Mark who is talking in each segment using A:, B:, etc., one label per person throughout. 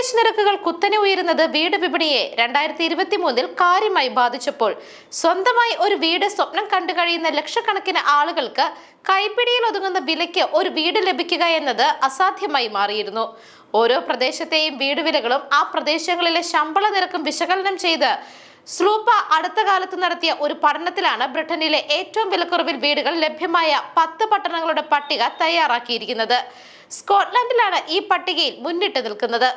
A: Mortgage നിരക്കുകൾ കുത്തനെ ഉയരുന്നത് വീട് വിപണിയെ രണ്ടായിരത്തി ഇരുപത്തി മൂന്നിൽ കാര്യമായി ബാധിച്ചപ്പോൾ സ്വന്തമായി ഒരു വീട് സ്വപ്നം കണ്ടു കഴിയുന്ന ലക്ഷക്കണക്കിന് ആളുകൾക്ക് കൈപ്പിടിയിൽ ഒതുങ്ങുന്ന വിലയ്ക്ക് ഒരു വീട് ലഭിക്കുക എന്നത് അസാധ്യമായി മാറിയിരുന്നു. ഓരോ പ്രദേശത്തെയും വീട് വിലകളും ആ പ്രദേശങ്ങളിലെ ശമ്പള നിരക്കും വിശകലനം ചെയ്ത് സ്ലൂപ്പ അടുത്ത കാലത്ത് നടത്തിയ ഒരു പഠനത്തിലാണ് ബ്രിട്ടനിലെ ഏറ്റവും വിലക്കുറവിൽ വീടുകൾ ലഭ്യമായ പത്ത് പട്ടണങ്ങളുടെ പട്ടിക തയ്യാറാക്കിയിരിക്കുന്നത്. സ്കോട്ട്ലൻഡിലാണ് ഈ പട്ടികയിൽ മുന്നിട്ട് നിൽക്കുന്നത്.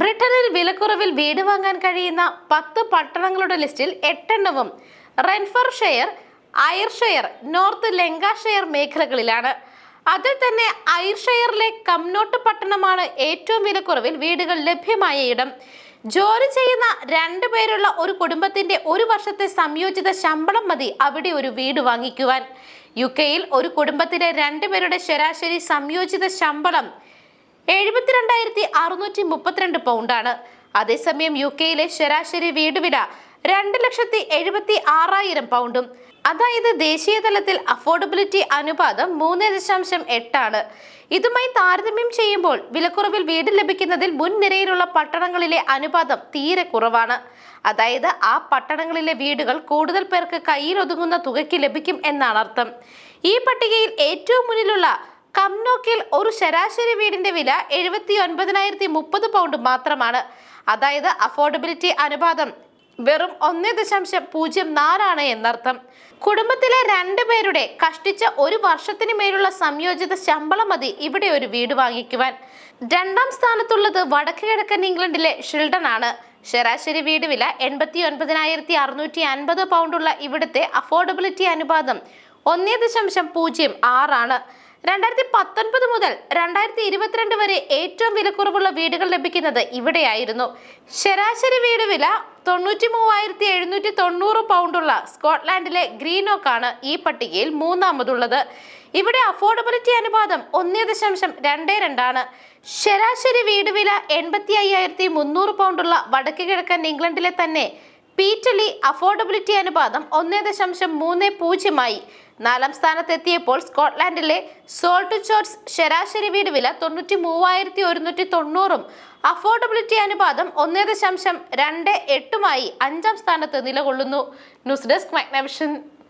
A: ബ്രിട്ടനിൽ വിലക്കുറവിൽ വീട് വാങ്ങാൻ കഴിയുന്ന പത്ത് പട്ടണങ്ങളുടെ ലിസ്റ്റിൽ എട്ടെണ്ണവും Renfrewshire Ayrshire North Lanarkshire മേഖലകളിലാണ്. അതിൽ തന്നെ അയർഷെയറിലെ കംനോട്ട് പട്ടണമാണ് ഏറ്റവും വിലക്കുറവിൽ വീടുകൾ ലഭ്യമായ ഇടം. ജോലി ചെയ്യുന്ന രണ്ടു പേരുള്ള ഒരു കുടുംബത്തിന്റെ ഒരു വർഷത്തെ സംയോജിത ശമ്പളം മതി അവിടെ ഒരു വീട് വാങ്ങിക്കുവാൻ. യു കെയിൽ ഒരു കുടുംബത്തിലെ രണ്ടുപേരുടെ ശരാശരി സംയോജിത ശമ്പളം എഴുപത്തിരണ്ടായിരത്തി അറുന്നൂറ്റി മുപ്പത്തിരണ്ട് പൗണ്ടാണ്. അതേസമയം യു കെയിലെ ശരാശരി വീടുവില രണ്ട് ലക്ഷത്തി എഴുപത്തി ആറായിരം പൗണ്ടും. അതായത് ദേശീയ തലത്തിൽ അഫോർഡബിലിറ്റി അനുപാതം മൂന്ന് ദശാംശം എട്ടാണ്. ഇതുമായി താരതമ്യം ചെയ്യുമ്പോൾ വിലക്കുറവിൽ വീട് ലഭിക്കുന്നതിൽ മുൻനിരയിലുള്ള പട്ടണങ്ങളിലെ അനുപാതം തീരെ കുറവാണ്. അതായത് ആ പട്ടണങ്ങളിലെ വീടുകൾ കൂടുതൽ പേർക്ക് കയ്യിൽ ഒതുങ്ങുന്ന തുകയ്ക്ക് ലഭിക്കും എന്നാണ് അർത്ഥം ഈ പട്ടികയിൽ ഏറ്റവും മുന്നിലുള്ള കംനോക്കിൽ ഒരു ശരാശരി വീടിന്റെ വില എഴുപത്തി ഒൻപതിനായിരത്തി മുപ്പത് പൗണ്ട് മാത്രമാണ്. അതായത് അഫോർഡബിലിറ്റി അനുപാതം വെറും ഒന്ന് ദശാംശം പൂജ്യം നാലാണ് എന്നർത്ഥം. കുടുംബത്തിലെ രണ്ടു പേരുടെ കഷ്ടിച്ച ഒരു വർഷത്തിന് മേലുള്ള സംയോജിത ശമ്പളം മതി ഇവിടെ ഒരു വീട് വാങ്ങിക്കുവാൻ. രണ്ടാം സ്ഥാനത്തുള്ളത് വടക്ക് കിഴക്കൻ ഇംഗ്ലണ്ടിലെ ഷിൽഡൺ ആണ്. ശരാശരി വീട് വില എൺപത്തി ഒൻപതിനായിരത്തി അറുന്നൂറ്റി അൻപത് പൗണ്ടുള്ള ഇവിടുത്തെ അഫോർഡബിലിറ്റി അനുപാതം ഒന്നേ ദശാംശം പൂജ്യം ആറാണ് രണ്ടായിരത്തി പത്തൊൻപത് മുതൽ രണ്ടായിരത്തി ഇരുപത്തിരണ്ട് വരെ ഏറ്റവും വിലക്കുറവുള്ള വീടുകൾ ലഭിക്കുന്നത് ഇവിടെയായിരുന്നു. ശരാശരി വീട് വില തൊണ്ണൂറ്റി മൂവായിരത്തി എഴുന്നൂറ്റി തൊണ്ണൂറ് പൗണ്ടുള്ള സ്കോട്ട്ലാൻഡിലെ ഗ്രീനോക്കാണ് ഈ പട്ടികയിൽ മൂന്നാമതുള്ളത്. ഇവിടെ അഫോർഡബിലിറ്റി അനുപാതം ഒന്നേ ദശാംശം രണ്ടേ രണ്ടാണ്. ശരാശരി വീട് വില എൺപത്തി അയ്യായിരത്തി മുന്നൂറ് പൗണ്ടുള്ള വടക്ക് കിഴക്കൻ ഇംഗ്ലണ്ടിലെ തന്നെ പീറ്റലി അഫോർഡബിലിറ്റി അനുപാതം ഒന്നേ ദശാംശം മൂന്ന് പൂജ്യമായി. നാലാം സ്ഥാനത്തെത്തിയപ്പോൾ സ്കോട്ട്ലാൻഡിലെ സോൾട്ട് ചോർട്സ് ശരാശരി വീട് വില തൊണ്ണൂറ്റി മൂവായിരത്തി ഒരുന്നൂറ്റി തൊണ്ണൂറും അഫോർഡബിലിറ്റി അനുപാതം ഒന്നേ ദശാംശം രണ്ട് എട്ടുമായി അഞ്ചാം സ്ഥാനത്ത് നിലകൊള്ളുന്നു. News desk Magnavision.